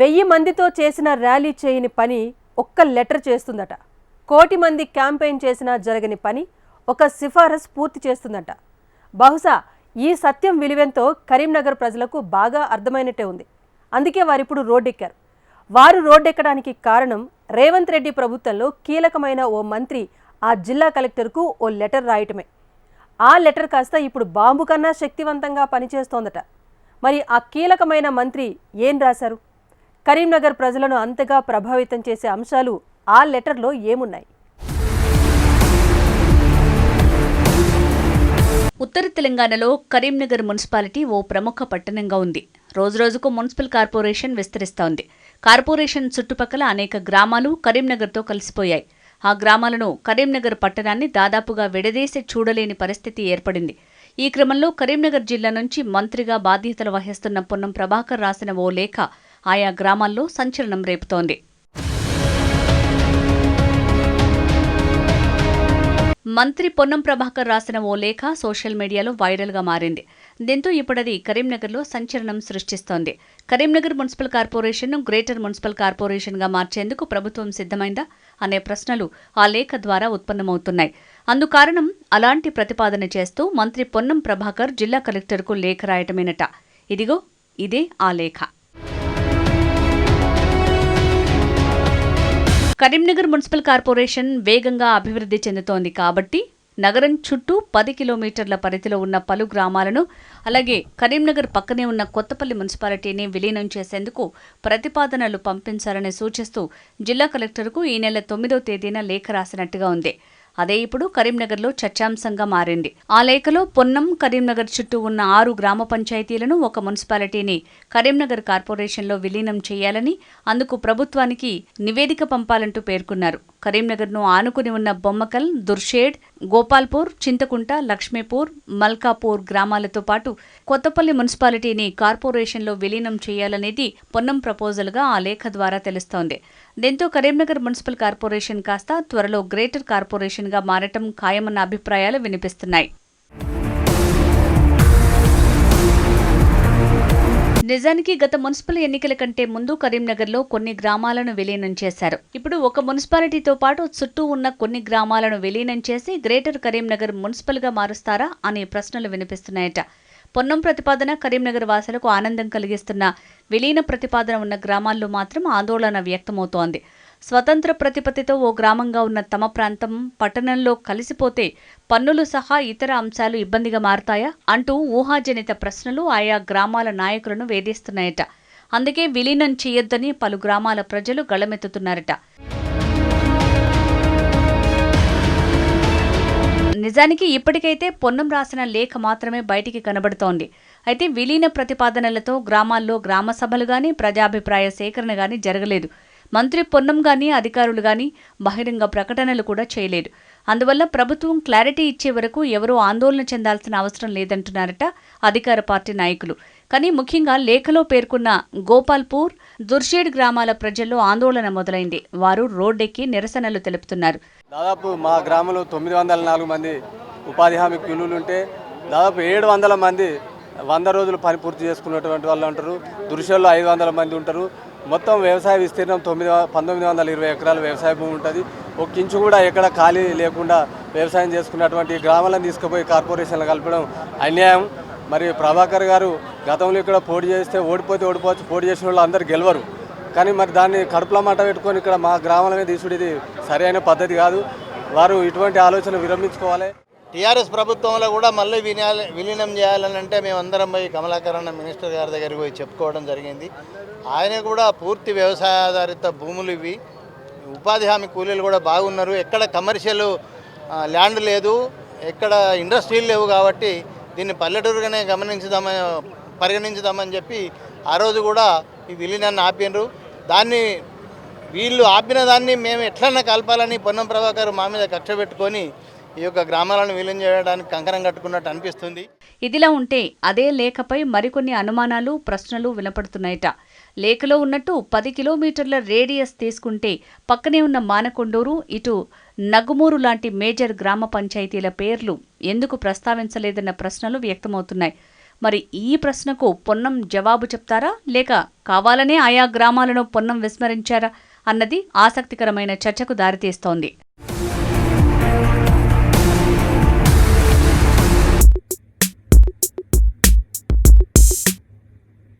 వెయ్యి మందితో చేసిన ర్యాలీ చేయని పని ఒక్క లెటర్ చేస్తుందట. కోటి మంది క్యాంపెయిన్ చేసినా జరగని పని ఒక సిఫారసు పూర్తి చేస్తుందట. బహుశా ఈ సత్యం విలువెంతో కరీంనగర్ ప్రజలకు బాగా అర్థమైనట్టే ఉంది. అందుకే వారిప్పుడు రోడ్డెక్కారు. వారు రోడ్డెక్కడానికి కారణం రేవంత్ రెడ్డి ప్రభుత్వంలో కీలకమైన ఓ మంత్రి ఆ జిల్లా కలెక్టర్కు ఓ లెటర్ రాయటమే. ఆ లెటర్ కాస్త ఇప్పుడు బాంబు కన్నా శక్తివంతంగా పనిచేస్తోందట. మరి ఆ కీలకమైన మంత్రి ఏం రాశారు? కరీంనగర్ ప్రజలను అంతగా ప్రభావితం చేసే అంశాలు ఆ లెటర్లో ఏమున్నాయి? ఉత్తర తెలంగాణలో కరీంనగర్ మున్సిపాలిటీ ఓ ప్రముఖ పట్టణంగా ఉంది. రోజురోజుకు మున్సిపల్ కార్పొరేషన్ విస్తరిస్తోంది కార్పొరేషన్ చుట్టుపక్కల అనేక గ్రామాలు కరీంనగర్తో కలిసిపోయాయి. ఆ గ్రామాలను కరీంనగర్ పట్టణాన్ని దాదాపుగా విడదీసి చూడలేని పరిస్థితి ఏర్పడింది. ఈ క్రమంలో కరీంనగర్ జిల్లా నుంచి మంత్రిగా బాధ్యతలు వహిస్తున్న పొన్నం ప్రభాకర్ రాసిన ఓ లేఖ ఆయా గ్రామాల్లో సంచలనం రేపుతోంది. మంత్రి పొన్నం ప్రభాకర్ రాసిన ఓ లేఖ సోషల్ మీడియాలో వైరల్గా మారింది. దీంతో ఇప్పుడది కరీంనగర్లో సంచలనం సృష్టిస్తోంది. కరీంనగర్ మున్సిపల్ కార్పొరేషన్ను గ్రేటర్ మున్సిపల్ కార్పొరేషన్గా మార్చేందుకు ప్రభుత్వం సిద్ధమైందా అనే ప్రశ్నలు ఆ లేఖ ద్వారా ఉత్పన్నమవుతున్నాయి. అందుకారణం అలాంటి ప్రతిపాదన చేస్తూ మంత్రి పొన్నం ప్రభాకర్ జిల్లా కలెక్టర్కు లేఖ రాయటమేనట. ఇదిగో ఇదే ఆ లేఖ. కరీంనగర్ మున్సిపల్ కార్పొరేషన్ వేగంగా అభివృద్ధి చెందుతోంది కాబట్టి నగరం చుట్టూ పది కిలోమీటర్ల పరిధిలో ఉన్న పలు గ్రామాలను అలాగే కరీంనగర్ పక్కనే ఉన్న కొత్తపల్లి మున్సిపాలిటీని విలీనం చేసేందుకు ప్రతిపాదనలు పంపించాలని సూచిస్తూ జిల్లా కలెక్టర్కు ఈ నెల తొమ్మిదో తేదీన లేఖ రాసినట్టుగా ఉంది. అదే ఇప్పుడు కరీంనగర్లో చర్చాంశంగా మారింది. ఆ లేఖలో పొన్నం కరీంనగర్ చుట్టూ ఉన్న ఆరు గ్రామ పంచాయతీలను ఒక మున్సిపాలిటీని కరీంనగర్ కార్పొరేషన్లో విలీనం చేయాలని అందుకు ప్రభుత్వానికి నివేదిక పంపాలంటూ పేర్కొన్నారు. కరీంనగర్ను ఆనుకుని ఉన్న బొమ్మకల్ దుర్షేడ్ గోపాల్పూర్ చింతకుంట లక్ష్మీపూర్ మల్కాపూర్ గ్రామాలతో పాటు కొత్తపల్లి మున్సిపాలిటీని కార్పొరేషన్లో విలీనం చేయాలనేది పొన్నం ప్రపోజల్గా ఆ లేఖ ద్వారా తెలుస్తోంది. దీంతో కరీంనగర్ మున్సిపల్ కార్పొరేషన్ కాస్త త్వరలో గ్రేటర్ కార్పొరేషన్ ఆప్షన్గా మారటం ఖాయమన్న అభిప్రాయాలు వినిపిస్తున్నాయి. నిజానికి గత మున్సిపల్ ఎన్నికల కంటే ముందు కరీంనగర్లో కొన్ని గ్రామాలను విలీనం చేశారు. ఇప్పుడు ఒక మున్సిపాలిటీతో పాటు చుట్టూ ఉన్న కొన్ని గ్రామాలను విలీనం చేసి గ్రేటర్ కరీంనగర్ మున్సిపల్గా మారుస్తారా అనే ప్రశ్నలు వినిపిస్తున్నాయట. పొన్నం ప్రతిపాదన కరీంనగర్ వాసులకు ఆనందం కలిగిస్తున్న విలీన ప్రతిపాదన ఉన్న గ్రామాల్లో మాత్రం ఆందోళన వ్యక్తమవుతోంది. స్వతంత్ర ప్రతిపత్తితో ఓ గ్రామంగా ఉన్న తమ ప్రాంతం పట్టణంలో కలిసిపోతే పన్నులు సహా ఇతర అంశాలు ఇబ్బందిగా మారతాయా అంటూ ఊహాజనిత ప్రశ్నలు ఆయా గ్రామాల నాయకులను వేధిస్తున్నాయట. అందుకే విలీనం చేయొద్దని పలు గ్రామాల ప్రజలు గళమెత్తుతున్నారట. నిజానికి ఇప్పటికైతే పొన్నం రాసిన లేఖ మాత్రమే బయటికి కనబడుతోంది. అయితే విలీన ప్రతిపాదనలతో గ్రామాల్లో గ్రామ సభలు కానీ ప్రజాభిప్రాయ సేకరణ గాని జరగలేదు. మంత్రి పొన్నం గాని అధికారులు గాని బహిరంగ ప్రకటనలు కూడా చేయలేదు. అందువల్ల ప్రభుత్వం క్లారిటీ ఇచ్చే వరకు ఎవరూ ఆందోళన చెందాల్సిన అవసరం లేదంటున్నారట అధికార పార్టీ నాయకులు. కానీ ముఖ్యంగా లేఖలో పేర్కొన్న గోపాల్పూర్ దుర్షేడ్ గ్రామాల ప్రజల్లో ఆందోళన మొదలైంది. వారు రోడ్డెక్కి నిరసనలు తెలుపుతున్నారు. దాదాపు మా గ్రామంలో తొమ్మిది వందల నాలుగు మంది ఉపాధి హామీ కూలీలు ఉంటే దాదాపు ఏడు వందల మంది వంద రోజులు పని పూర్తి చేసుకున్నటువంటి వాళ్ళు ఉంటారు. దురుషల్లో ఐదు వందల మంది ఉంటారు. మొత్తం వ్యవసాయ విస్తీర్ణం తొమ్మిది పంతొమ్మిది వందల ఇరవై ఎకరాల వ్యవసాయ భూమి ఉంటుంది. ఒక ఇంచు కూడా ఎక్కడ ఖాళీ లేకుండా వ్యవసాయం చేసుకున్నటువంటి గ్రామాలను తీసుకుపోయి కార్పొరేషన్లు కలపడం అన్యాయం. మరి ప్రభాకర్ గారు గతంలో ఇక్కడ పోటీ చేస్తే ఓడిపోతే ఓడిపోవచ్చు పోటీ చేసిన వాళ్ళు అందరు గెలవరు. కానీ మరి దాన్ని కడుపులో మాట పెట్టుకొని ఇక్కడ మా గ్రామాలనే తీసుడు ఇది సరైన పద్ధతి కాదు. వారు ఇటువంటి ఆలోచన విరమించుకోవాలి. టీఆర్ఎస్ ప్రభుత్వంలో కూడా మళ్ళీ వినాలి విలీనం చేయాలని అంటే మేమందరం పోయి కమలాకరణ మినిస్టర్ గారి దగ్గరికి పోయి చెప్పుకోవడం జరిగింది. ఆయన కూడా పూర్తి వ్యవసాయ ఆధారిత భూములు ఇవి. ఉపాధి హామీ కూలీలు కూడా బాగున్నారు. ఎక్కడ కమర్షియల్ ల్యాండ్ లేదు. ఎక్కడ ఇండస్ట్రీలు లేవు కాబట్టి దీన్ని పల్లెటూరుగానే గమనించుదామని పరిగణించుదామని చెప్పి ఆ రోజు కూడా ఈ విలీనాన్ని ఆపినరు. దాన్ని వీళ్ళు ఆపిన దాన్ని మేము ఎట్లన్నా కలపాలని పొన్నం ప్రభాకర్ మా మీద కక్ష పెట్టుకొని ఈ యొక్క గ్రామాలను విలీనం చేయడానికి కంకణం కట్టుకున్నట్టు అనిపిస్తుంది. ఇదిలా ఉంటే అదే లేఖపై మరికొన్ని అనుమానాలు ప్రశ్నలు వినపడుతున్నాయట. లేఖలో ఉన్నట్టు పది కిలోమీటర్ల రేడియస్ తీసుకుంటే పక్కనే ఉన్న మానకొండూరు ఇటు నగుమూరు లాంటి మేజర్ గ్రామ పంచాయతీల పేర్లు ఎందుకు ప్రస్తావించలేదన్న ప్రశ్నలు వ్యక్తమవుతున్నాయి. మరి ఈ ప్రశ్నకు పొన్నం జవాబు చెప్తారా? లేక కావాలనే ఆయా గ్రామాలను పొన్నం విస్మరించారా? అన్నది ఆసక్తికరమైన చర్చకు దారితీస్తోంది.